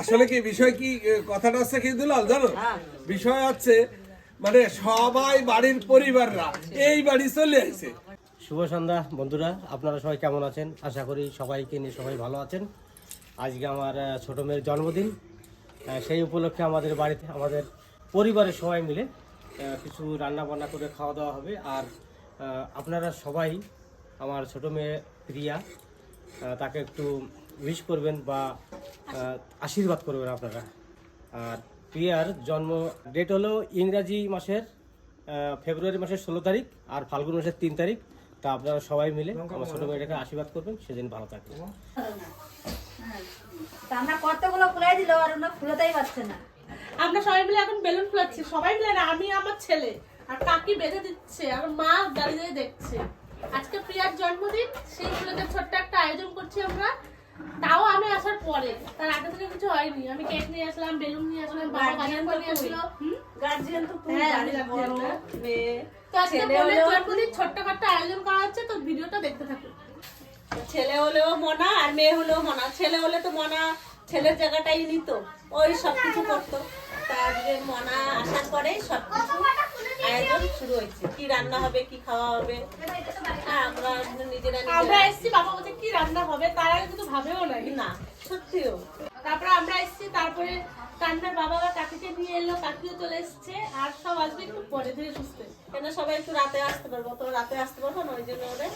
আসলে কি বিষয় কি কথাটা হচ্ছে কি দুলাল জানো? বিষয় হচ্ছে মানে সবাই বাড়ির পরিবাররা এই বাড়ি চলে আসছে শুভ সন্ধ্যা বন্ধুরা আপনারা সবাই কেমন আছেন? আশা করি সবাইকে নিয়ে সবাই ভালো আছেন। আজকে আমার ছোট মেয়ের জন্মদিন। সেই উপলক্ষে আমাদের বাড়িতে আমাদের পরিবারের সবাই মিলে কিছু রান্না বান্না করে খাওয়া দাওয়া হবে। আর আপনারা সবাই আমার ছোট মেয়ে প্রিয়া তাকে একটু উইশ করবেন বা আশীর্বাদ করবেন আপনারা। আর প্রিয়ার জন্ম ডেট হলো ইংরাজি মাসের ফেব্রুয়ারি মাসের ষোলো তারিখ আর ফাল্গুন মাসের তিন তারিখ। তা আপনারা সবাই মিলে আমার ছোট মেয়েটাকে আশীর্বাদ করবেন সেদিন ভালো থাকবে আমরা কতগুলো ফুলাই দিল আর ওরা ফুলাতেই পারছে না। আমরা সবাই মিলে এখন বেলুন ফুলাচ্ছি। সবাই মিলে না আমি আমার ছেলে আর কাকি বেঁধে দিচ্ছে আমার মা দাঁড়িয়ে দাঁড়িয়ে দেখছে। আজকে প্রিয়ার জন্মদিন সেই উপলক্ষে ছোট্ট একটা আয়োজন করছি আমরা। তাও আমি আসার পরে তার আগে থেকে কিছু হয়নি। আমি কেক নিয়ে আসলাম বেলুন নিয়ে আসলাম বাবা গার্জিয়ান নিয়ে আসলো গার্জিয়ান তো তুই হ্যাঁ, তো। আজকে বোনের ছোট্ট ছোট্টখাট্ট আয়োজন করা হচ্ছে তো ভিডিওটা দেখতে থাকুন ছেলে হলেও মনা আর মেয়ে হলেও মনা। ছেলে হলে তো মনা ছেলের জায়গাটাই নিত ওই সব কিছু করতো। তারপরে মনা আসার পরে সব কিছু আয়োজন শুরু হয়েছে। কি রান্না হবে কি খাওয়া হবে? হ্যাঁ, আমরা নিজেরা আমরা এসেছি বাবা বলছে কি রান্না হবে? তার আগে কিন্তু ভাবেও নাই। না সত্যিও। তারপরে আমরা এসেছি তারপরে কান্নার বাবা বা কাকিকে নিয়ে এলো কাকিও চলে এসেছে আর সব আসবে একটু পরে ধীরে সুস্থে। কেন সবাই একটু রাতে আসতে পারব? তো রাতে আসতে পারব না ওই জন্য ওদের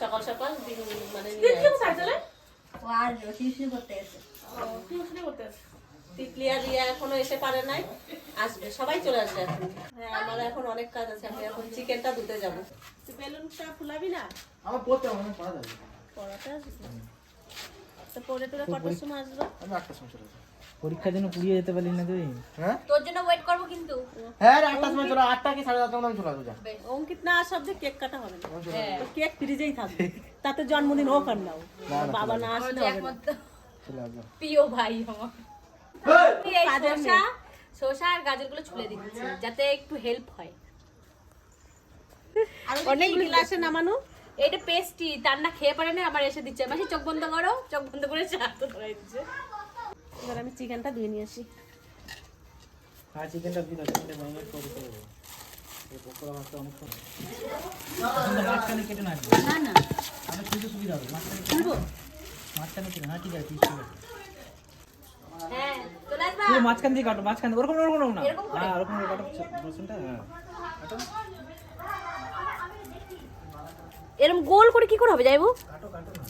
সকাল সকাল দিন মানে দিন আসে। সাইকেলে ও আর টিউশন করতে এসে টিউশনি করতে আসে। টিকলিয়া রিয়া এখনও এসে পারে নাই। আসবে সবাই চলে আসবে এখন। হ্যাঁ আমার এখন অনেক কাজ আছে আমি এখন চিকেনটা ধুতে যাব। বেলুনটা ফুলাবি না? আমার পড়তে হবে পড়া যাবে। পড়াতে আসবে। তো পড়ে কটার সময় আসবে? আমি আটটা সময় চলে যাব পরীক্ষার জন্য পুড়িয়ে যেতে পারলি না তুই? হ্যাঁ? তোর জন্য ওয়েট করব কিন্তু। হ্যাঁ সময় চলে আটটা কি মধ্যে চলে আসব যা। অঙ্কিত না আসা অব্দি কেক কাটা হবে না। তো কেক ফ্রিজেই থাকবে। তাতে জন্মদিন হোক আর নাও। বাবা না আসলে হবে না। প্রিয় ভাই আমার। শসা শসা আর গাজরগুলো ছুলে দিচ্ছি যাতে একটু হেল্প হয়। অনেক গ্লাসে নামানো? এটা পেস্টি তার না খেয়ে পারে না আমার এসে দিচ্ছে। মাসি চোখ বন্ধ করো চোখ বন্ধ করে চা তো ধরাই দিচ্ছে। এবার আমি চিকেনটা ধুয়ে নিয়ে আসি। আর চিকেনটা দিন চিকেনটা ম্যারিনেট করে করে দেবো এই পকোড়া মাছটা অনেক কেটে না না না। আমি খুলতে সুবিধা হবে। মাঝখানে খুলবো কেটে না ঠিক আছে হ্যাঁ পুরো মাঝখান দিয়ে কাটো মাঝখান দিয়ে ওরকম ওরকম না। এরকম করে? হ্যাঁ ওরকম করে কাটো। রসুনটা হ্যাঁ। এরকম গোল করে কি করে হবে যাইবো? কাটো কাটো না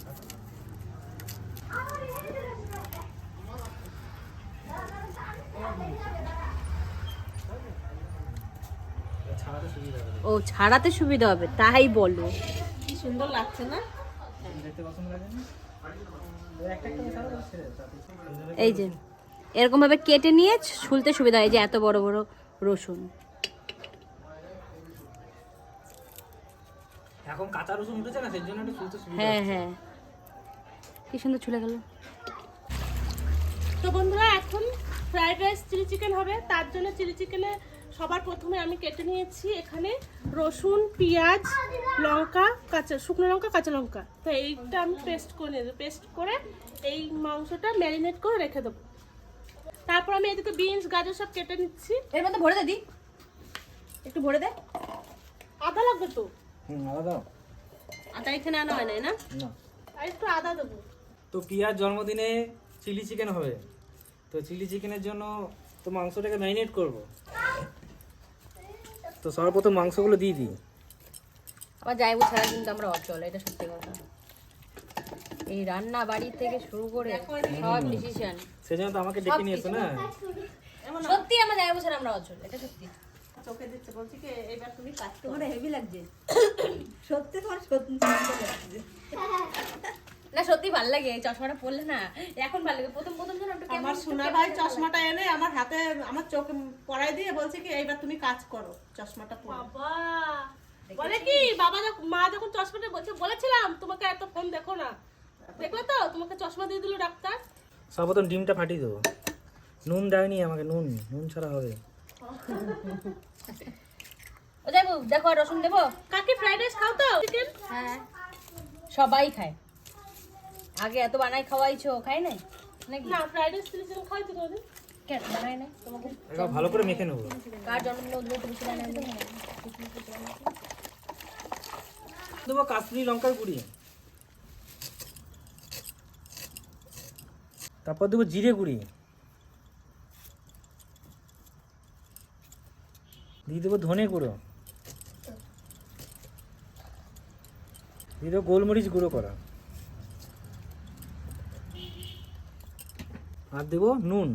ছাড়াতে সুবিধা হবে ও ছাড়াতে সুবিধা হবে তাই বলো। কি সুন্দর লাগছে না? দেখতে পছন্দ লাগে না? এই যে এরকম ভাবে কেটে নিয়ে ছুলতে সুবিধা হয় এই যে এত বড় বড় রসুন। এখন কাঁচা রসুন উঠেছে না সেই জন্য একটু চুলতে সুবিধা হ্যাঁ হ্যাঁ। কি সুন্দর ছুলে গেল। তো বন্ধুরা এখন ফ্রাইড রাইস চিলি চিকেন হবে তার জন্য চিলি চিকেনে সবার প্রথমে আমি কেটে নিয়েছি এখানে রসুন পেঁয়াজ লঙ্কা কাঁচা শুকনো লঙ্কা কাঁচা লঙ্কা। তো এইটা আমি পেস্ট করে নেব। পেস্ট করে এই মাংসটা ম্যারিনেট করে রেখে দেবো। তারপর আমি এদিকে বিনস গাজর সব কেটে নিচ্ছি। এর মধ্যে ভরে দে দি। একটু ভরে দে। আদা লাগবে তো? হুম আলাদা আটা এখানে আনা হয় না? না। আর একটু আদা দেবো। তো প্রিয়ার জন্মদিনে চিলি চিকেন হবে। তো চিলি চিকেনের জন্য তো মাংসটাকে ম্যারিনেট করব। তো সর্বপ্রথম মাংসগুলো দিয়ে দিই। আবার যাইবো ছাড়া কিন্তু আমরা অচল এটা সত্যি কথা। এই রান্না বাড়ি থেকে শুরু করে সব ডিসিশন সেই জন্য তো আমাকে ডেকে নিয়ে এসো না। সত্যি আমরা যাইবো ছাড়া আমরা অচল এটা সত্যি। চোখে দিচ্ছে বলছি কি এবার তুমি কাজ করো তোমার হেভি লাগছে। সত্যি তোমার সত্যি লাগছে। না সত্যি ভালো লাগে এই চশমাটা পরলে না এখন ভালো লাগে। প্রথম প্রথম যখন একটু আমার সোনা ভাই চশমাটা এনে আমার হাতে আমার চোখে পরাই দিয়ে বলছে কি এইবার তুমি কাজ করো চশমাটা পরো। বাবা! বলে কি বাবা যখন মা যখন চশমাটা বলছে বলেছিলাম তোমাকে এত ফোন দেখো না। দেখলে তো তোমাকে চশমা দিয়ে দিল ডাক্তার। সর্বপ্রথম ডিমটা ফাটিয়ে দেবো। নুন দেয়নি আমাকে নুন নুন ছাড়া হবে। ও যাইবো দেখো রসুন দেবো? কাকি ফ্রাইড রাইস খাও তো? চিকেন হ্যাঁ সবাই খায়। আগে এত বানাই খাওয়াইছো খাই নাই? নাকি? না ফ্রাইড রাইস চিলি চিকেন খাই তো কোনোদিন কেন? বানাই নাই? তোমাকে এটা ভালো করে মেখে নেব। কার জন্মদিন ওদের তুমি বানাই নাই দেবো কাশ্মীরি লঙ্কার গুঁড়ি। তারপর দেবো জিরে গুঁড়ি। দিয়ে দেবো ধনে গুঁড়ো। দিয়ে দেবো গোলমরিচ গুঁড়ো করা। আর দেবো নুন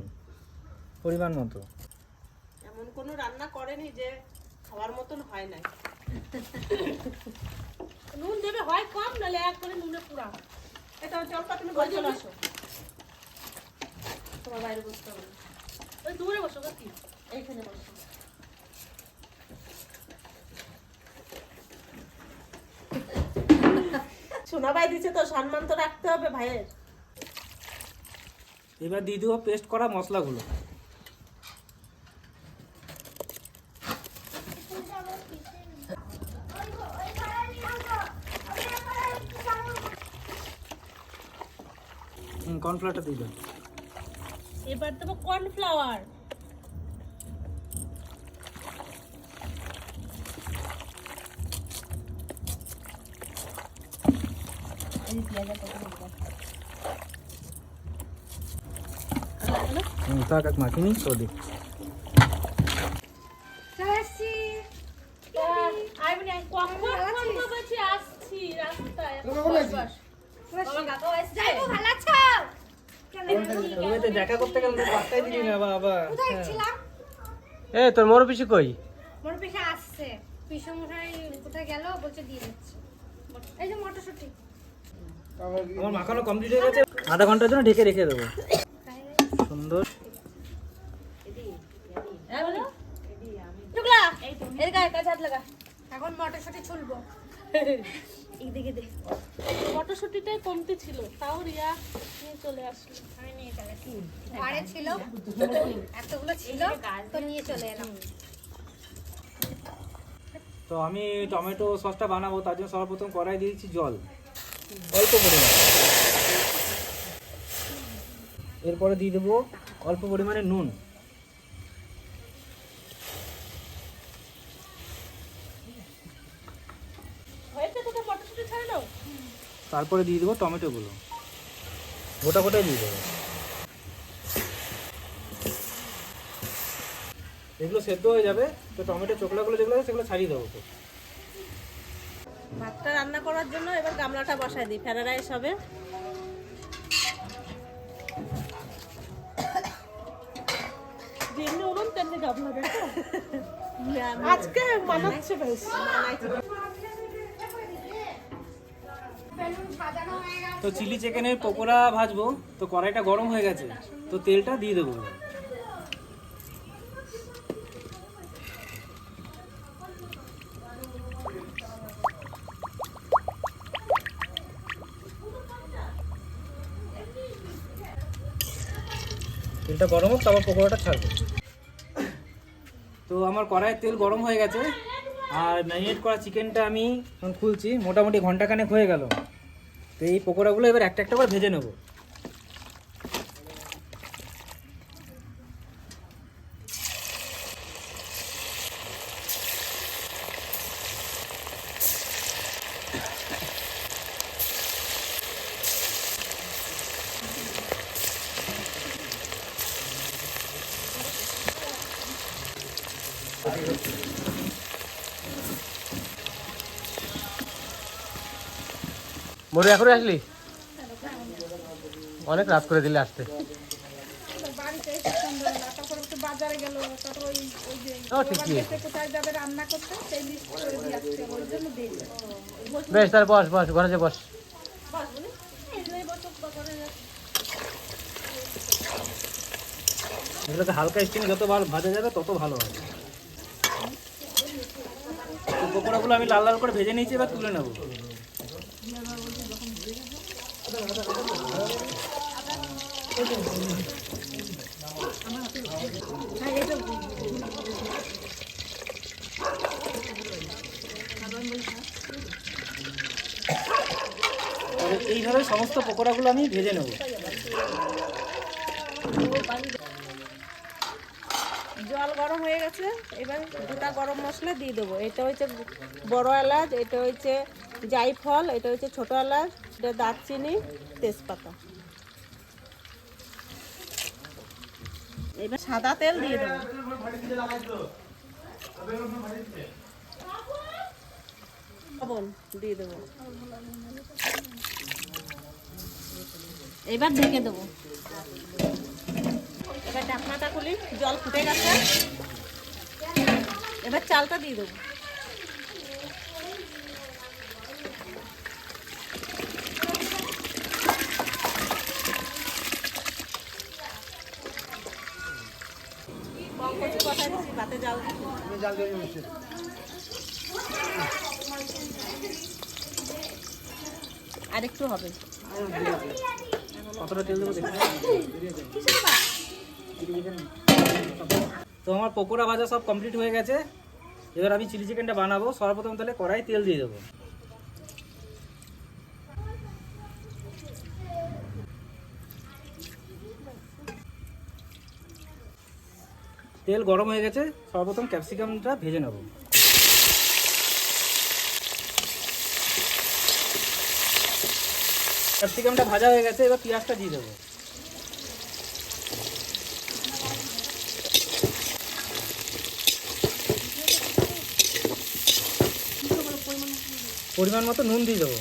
পরিমাণ মতো। এমন কোনো রান্না করেনি যে খাওয়ার মতন হয় নাই। নুন দেবে হয় কম নাহলে এক করে নুনে পুরা। এটা চম্পা তুমি ঘরে চলে আসো। তোমার বাইরে বসতে হবে ওই দূরে বসো কি এইখানে বসো। সোনা ভাই দিছে তো সম্মান তো রাখতে হবে ভাইয়ের। এবার দিয়ে দেবো পেস্ট করা মশলাগুলো। কর্নফ্লাওয়ারটা দিয়ে দেবো এবার দেবো কর্নফ্লাওয়ার হুম থাক এক মাখিনি তো দিই কখন বলব বলছি আসছি রাস্তায় বাবা কাকা আসছে তবে তো দেখা করতে গেলে তো পাত্তাই দিলি না বাবা। এ তোর মরো পিসি কই? মোর আসছে। পিসু মশাই কোথায় গেল? বলছে দিয়ে দিচ্ছে এই যে মটরশুটি। আমার মাখানো কমপ্লিট হয়ে গেছে। আধা ঘণ্টার জন্য ঢেকে রেখে দেবো। সুন্দর। হ্যাঁ বলো। টুকলা এদিকে আয়, কাছে হাত লাগা। এখন মটরশুটি ছুলবো। এইদিকে দে। মটরশুটিটাই কমতি ছিল তাও রিয়া নিয়ে চলে আসলো। আমি নিয়ে চলে ঘরে ছিল। এতগুলো ছিল তো নিয়ে চলে এলাম। তো আমি টমেটো সসটা বানাবো তার জন্য সর্বপ্রথম কড়াই দিয়েছি জল। অল্প পরিমাণে। এরপরে দিয়ে দেবো অল্প পরিমাণে নুন। তারপরে দিয়ে দেবো টমেটোগুলো গোটা গোটাই দিয়ে দেবো। এগুলো সেদ্ধ হয়ে যাবে তো টমেটো চোকলাগুলো যেগুলো আছে সেগুলো ছাড়িয়ে দেবো। ভাতটা রান্না করার জন্য এবার গামলাটা বসাই দিই ফ্রাইড রাইস হবে। আজকে মানাচ্ছে বেশ। তো চিলি চিকেনের পকোড়া ভাজবো তো কড়াইটা গরম হয়ে গেছে তো তেলটা দিয়ে দেবো। তেলটা গরম হোক তারপর পকোড়াটা ছাড়বো। আমার কড়াইয়ের তেল গরম হয়ে গেছে। আর ম্যারিনেট করা চিকেনটা আমি এখন খুলছি। মোটামুটি ঘন্টাখানেক হয়ে গেল। তো এই পকোড়াগুলো এবার একটা একটা করে ভেজে নেব মরু এখন আসলি অনেক রাত করে দিলে আসতে বাড়িতে এসে সন্ধ্যাবেলা তারপর একটু বাজারে গেল তারপর ওই ওই যে ও ঠিকই বাড়িতে কোথায় যাবে রান্না করতে সেই লিস্ট করে দিয়ে আসছে ওই জন্য দেরি বেশ, তাহলে বস বস, ঘরে বস। এগুলোকে হালকা স্টিম যত ভালো ভাজা যাবে তত ভালো হবে। পকোড়াগুলো আমি লাল লাল করে ভেজে নিয়েছি, এবার তুলে নেব। এইভাবে সমস্ত পকোড়াগুলো আমি ভেজে নেব। জল গরম হয়ে গেছে, এবার গোটা গরম মশলা দিয়ে দেবো। এটা হচ্ছে বড় এলাচ, এটা হচ্ছে জাইফল, এটা হচ্ছে ছোট এলাচ দারচিনি, তেজপাতা। এবার সাদা তেল দিয়ে দেবো। দিয়ে দেবো। এবার ঢেকে দেবো। এবার ঢাকনাটা খুলি, জল ফুটে গেছে। এবার চালটা দিয়ে দেবো। আর একটু হবে। কতটা তেল দেবো তো আমার পকোড়া ভাজা সব কমপ্লিট হয়ে গেছে। এবার আমি চিলি চিকেনটা বানাবো। সর্বপ্রথম তাহলে কড়াই তেল দিয়ে দেবো। তেল গরম হয়ে গেছে, সর্বপ্রথম ক্যাপসিকামটা ভেজে নেব। ক্যাপসিকামটা ভাজা হয়ে গেছে, এবার পেঁয়াজটা দিয়ে দেবো। পরিমাণ মতো নুন দিয়ে দেবো।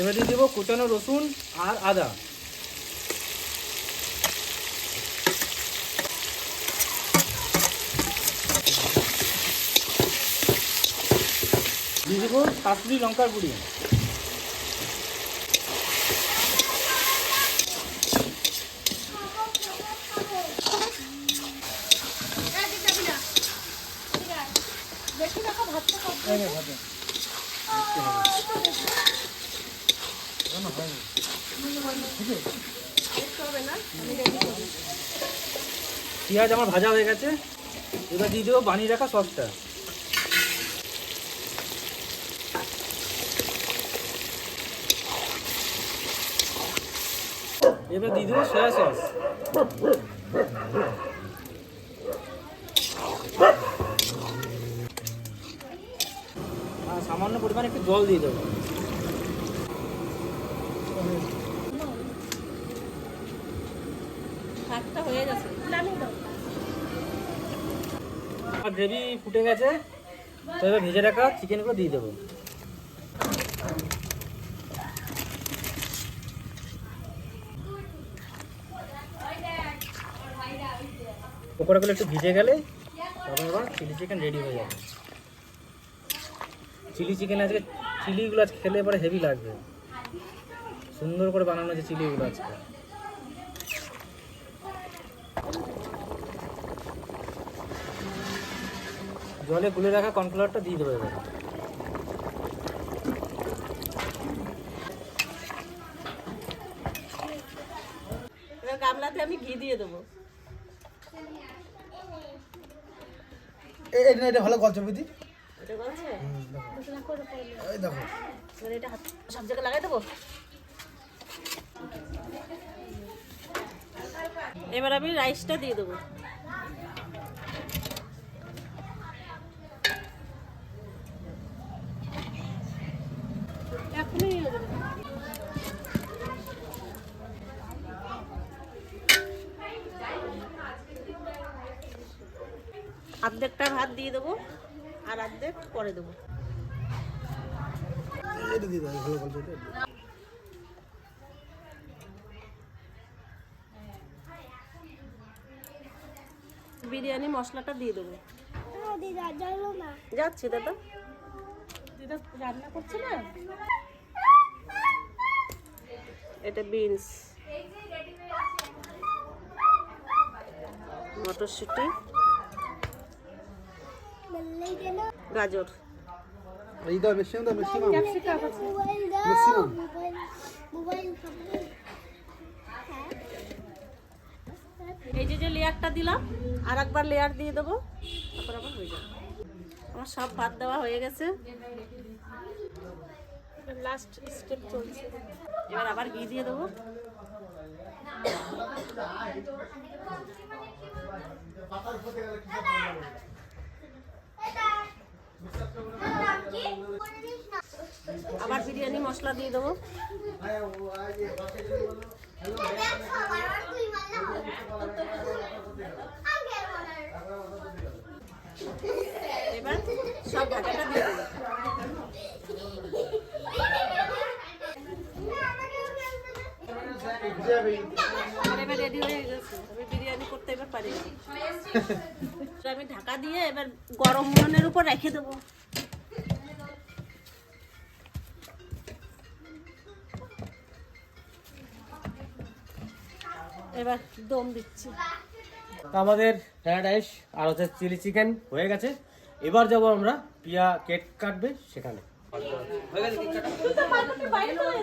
এবার দিয়ে দেবো কুচানো রসুন আর আদা। দিয়ে দেবো লঙ্কার গুঁড়ি। পেঁয়াজ আমার ভাজা হয়ে গেছে, এবার দিয়ে দেবো বানিয়ে রাখা সসটা। এবার দিয়ে দেবো সয়া সস সামান্য পরিমাণে একটু জল দিয়ে দেবো। হয়ে গ্রেভি ফুটে গেছে তো এবার ভেজে রাখা চিকেনগুলো দিয়ে দেবো। পকোড়াগুলো একটু ভিজে গেলে তখন আবার চিলি চিকেন রেডি হয়ে যাবে। চিলি চিকেন আজকে চিলিগুলো আজকে খেলে পরে হেভি লাগবে। সুন্দর করে বানানো আছে চিলিগুলো আজকে। জলে গুলে রাখা কর্নফ্লাওয়ারটা দিয়ে দেবো এবার। এবার গামলাতে আমি ঘি দিয়ে দেবো। এটা এটা ভালো গল্প? সব জায়গায় লাগাই দেবো? এবার আমি রাইসটা দিয়ে দেবো এখনই অর্ধেকটা ভাত দিয়ে দেবো আর অর্ধেক পরে দেবো। বিরিয়ানি মশলাটা দিয়ে দেবো। যাচ্ছি দাদা। দিদা রান্না করছে না? এটা বিনস। মটরশুঁটি। গাজর। এই দাও ম্যাক্সিমাম দাও ম্যাক্সিমাম ক্যাপসিকাম আছে। ম্যাক্সিমাম এই যে যে লেয়ারটা দিলাম আর একবার লেয়ার দিয়ে দেবো তারপর আবার হয়ে যাবে। আমার সব ভাত দেওয়া হয়ে গেছে। লাস্ট স্টেপ চলছে। এবার আবার ঘি দিয়ে দেবো। আবার বিরিয়ানি মশলা দিয়ে দেবো। এবার সব এবার রেডি হয়ে আমি বিরিয়ানি করতে এবার পারি আমি ঢাকা দিয়ে এবার গরম উনুনের উপর রেখে দেবো। দম দিচ্ছি আমাদের ফ্রাইড রাইস আর হচ্ছে চিলি চিকেন হয়ে গেছে এবার যাব আমরা পিয়া কেক কাটবে সেখানে তুই তো মার্কেটে বাইরে চলে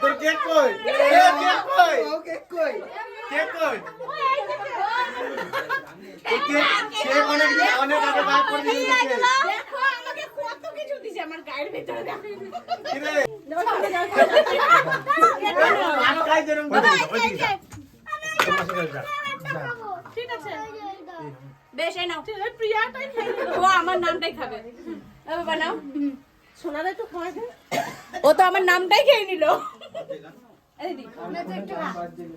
তোর কেক কই কেক কই ও কেক কই কেক কই ওই, এই দেখো। কেক অনেক অনেক আগে বার করে দিয়েছে দেখো, আমাকে কত কিছু দিছে আমার গায়ের ভিতরে দেখো। কি রে দেখো। খাই যেরকম ঠিক আছে বেশ এই নাও ঠিক আছে, প্রিয়াটাই খেয়ে ও আমার নামটাই খাবে এ বাবা নাও সোনারা একটু খাওয়াই দে ও তো আমার নামটাই খেয়ে নিল এই দিদি আমার প্রিয়া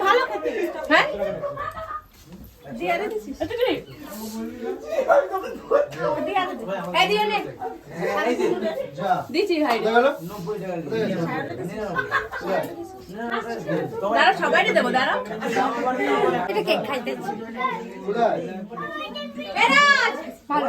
ভালো খেতে। হ্যাঁ? দিয়ে দে দিছিস। একটু দিবি দিয়া দে এই দিও নে দিছি ভাই দাঁড়া সবাই দেবো দাঁড়া এটা কেক খাইতেছি ভালো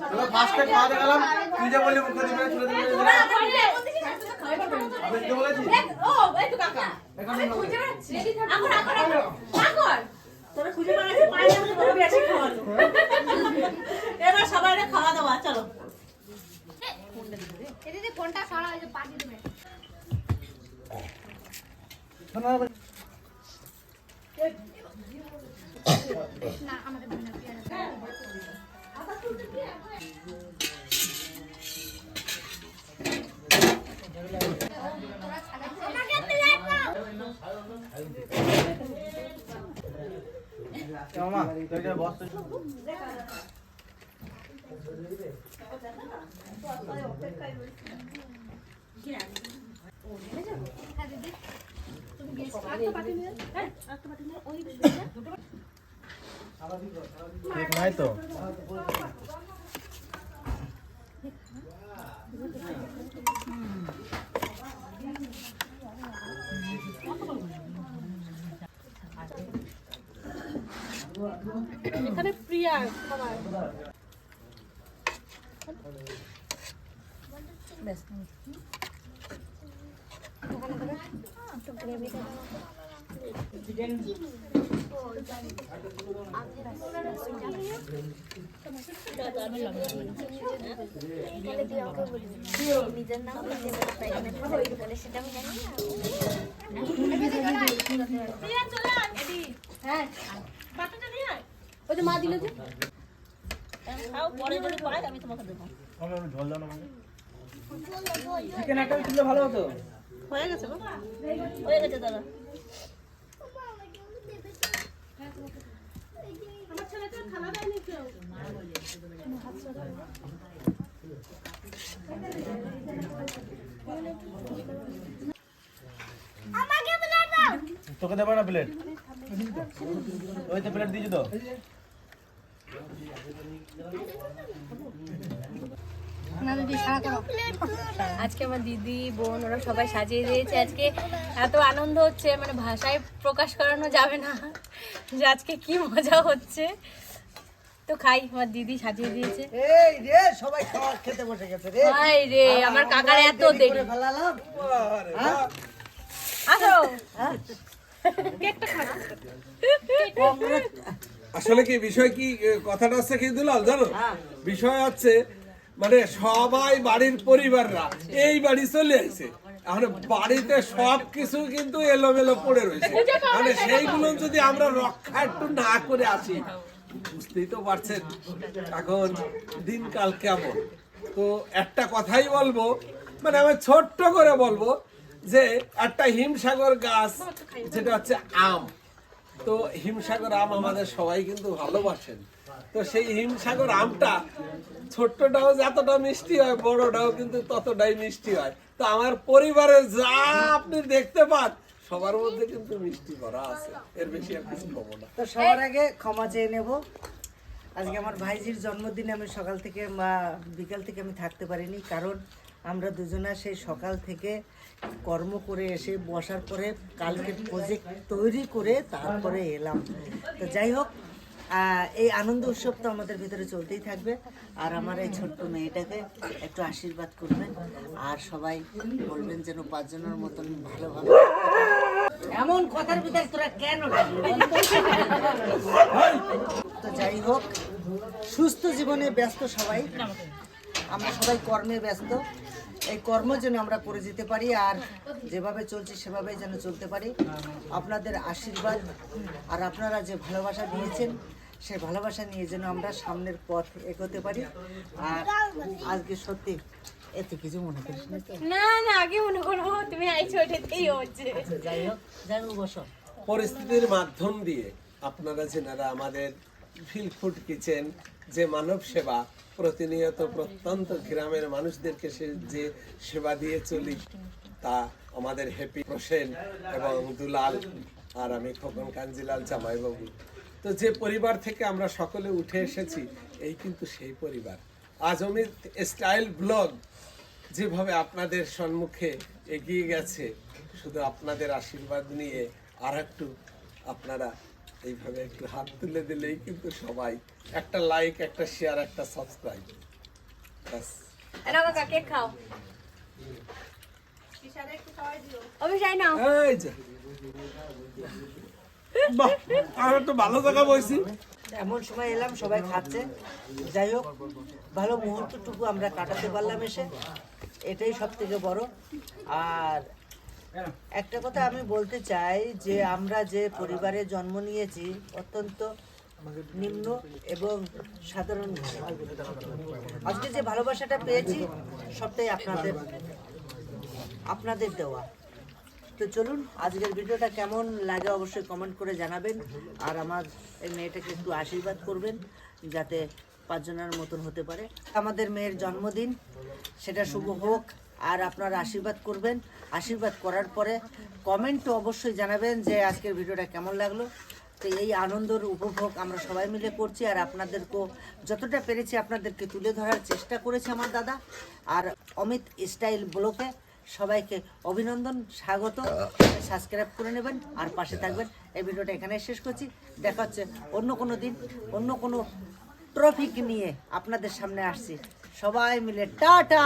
চলো ফার্স্টে খাওয়াতে গেলাম। তুই যে বললি মুখে দিবে ছুলে দিবে ও এই তো কাকা। এখন খুঁজে বেড়াচ্ছি। আকর আকর আকর তবে খুঁজে বেড়াচ্ছি পায়ে আমি তোর বেশি খাওয়ালো এবার সবাই খাওয়া দাওয়া চলো। এই দিদি ফোনটা সরা পাঠিয়ে দেবে না আমাদের নাই তো এখানে প্রিয়া খাবার প্রিয়া চলে আয় বাটাটা নিয়ে আয় ওই তো মা দিল যে পরে যদি পাই আমি তোমাকে দেবো ঝোল দাও না। চিকেন দাদা খানা দেয়নি কেউ তোকে দেবো না প্লেট ওই তো প্লেট দিয়েছি তো। আজকে আমার দিদি, বোন, ওরা সবাই সাজিয়ে দিয়েছে। আজকে এত আনন্দ হচ্ছে মানে ভাষায় প্রকাশ করানো যাবে না। যে আজকে কি মজা হচ্ছে। তো খাই আমার দিদি সাজিয়ে দিয়েছে। এই রে সবাই খাওয়া খেতে বসে গেছে রে। ভাই রে আমার কাকার এত দেরি করে ফেলালাম। আসো কেকটা খা আসলে কি বিষয় কি কথাটা হচ্ছে কি দুলাল জানো? বিষয় হচ্ছে মানে সবাই বাড়ির পরিবাররা এই বাড়ি চলে আসে এখন বাড়িতে সব কিছু কিন্তু এলোমেলো পড়ে রয়েছে। মানে সেইগুলো যদি আমরা রক্ষা একটু না করে আসি বুঝতেই তো পারছেন। এখন দিনকাল কেমন? তো একটা কথাই বলব মানে আমি ছোট্ট করে বলব যে একটা হিমসাগর গাছ, যেটা হচ্ছে আম। তো হিমসাগর আম আমাদের সবাই কিন্তু ভালোবাসেন। তো সেই হিমসাগর আমটা ছোট্টটাও যতটা মিষ্টি হয়, বড়টাও কিন্তু ততটাই মিষ্টি হয়। তো আমার পরিবারে যা আপনি দেখতে পান সবার মধ্যে কিন্তু মিষ্টি করা আছে। এর বেশি আর কিছু পাবো না। তো সবার আগে ক্ষমা চেয়ে নেব। আজকে আমার ভাইজির জন্মদিনে আমি সকাল থেকে বা বিকাল থেকে আমি থাকতে পারিনি, কারণ আমরা দুজনা সেই সকাল থেকে কর্ম করে এসে বসার পরে কালকে প্রজেক্ট তৈরি করে তারপরে এলাম। তো যাই হোক এই আনন্দ উৎসব তো আমাদের ভিতরে চলতেই থাকবে। আর আমার এই ছোট্ট মেয়েটাকে একটু আশীর্বাদ করবেন। আর সবাই বলবেন যেন পাঁচজনের মতন ভালোভাবে এমন কথার ভিতরে তোরা কেন তো যাই হোক, সুস্থ জীবনে ব্যস্ত সবাই। আমরা সবাই কর্মে ব্যস্ত। এই কর্ম যেন আমরা করে যেতে পারি আর যেভাবে চলছে সেভাবেই যেন চলতে পারি। আপনাদের আশীর্বাদ আর আপনারা যে ভালোবাসা দিয়েছেন সেই ভালোবাসা নিয়ে যেন আমরা সামনের পথ এগোতে পারি। আর আজকে সত্যি এতে কিছু মনে করিস না? না না আগে মনে করব তুমি আইছো ওটাতেই হচ্ছে। যাই হোক যাই হোক বসো। পরিস্থিতির মাধ্যম দিয়ে আপনারা যেনারা আমাদের ফিল ফুড কিচেন যে মানব সেবা প্রতিনিয়ত প্রত্যন্ত গ্রামের মানুষদেরকে সে যে সেবা দিয়ে চলি, তা আমাদের হ্যাপি হোসেন এবং দুলাল আর আমি খোকন কাঞ্জিলাল জামাইবাবু। তো যে পরিবার থেকে আমরা সকলে উঠে এসেছি, এই কিন্তু সেই পরিবার। আজ অমিত স্টাইল ব্লগ যেভাবে আপনাদের সম্মুখে এগিয়ে গেছে, শুধু আপনাদের আশীর্বাদ নিয়ে আর একটু আপনারা এইভাবে একটু হাত তুলে দিলেই কিন্তু সবাই একটা লাইক একটা শেয়ার একটা সাবস্ক্রাইব ব্যাস। খাও। অভিষাই নাও। এই যে। বাহ আমি তো ভালো জায়গা বলছি এমন সময় এলাম সবাই খাচ্ছে। যাই হোক ভালো মুহূর্তটুকু আমরা কাটাতে পারলাম এসে। এটাই সব থেকে বড়। আর একটা কথা আমি বলতে চাই যে আমরা যে পরিবারে জন্ম নিয়েছি, অত্যন্ত নিম্ন এবং সাধারণ। আজকে যে ভালোবাসাটা পেয়েছি, সবটাই আপনাদের আপনাদের দেওয়া। তো চলুন, আজকের ভিডিওটা কেমন লাগে অবশ্যই কমেন্ট করে জানাবেন। আর আমার এই মেয়েটাকে একটু আশীর্বাদ করবেন, যাতে পাঁচজনের মতন হতে পারে। আমাদের মেয়ের জন্মদিন, সেটা শুভ হোক। আর আপনারা আশীর্বাদ করবেন। আশীর্বাদ করার পরে কমেন্টও অবশ্যই জানাবেন যে আজকের ভিডিওটা কেমন লাগল। তো এই আনন্দর উপভোগ আমরা সবাই মিলে করছি আর আপনাদেরকেও যতটা পেরেছি আপনাদেরকে তুলে ধরার চেষ্টা করেছে আমার দাদা। আর অমিত স্টাইল ব্লকে সবাইকে অভিনন্দন, স্বাগত। সাবস্ক্রাইব করে নেবেন আর পাশে থাকবেন। এই ভিডিওটা এখানে শেষ করছি। দেখা হচ্ছে অন্য কোনো দিন, অন্য কোনো ট্রফিক নিয়ে আপনাদের সামনে আসছি। সবাই মিলে টাটা!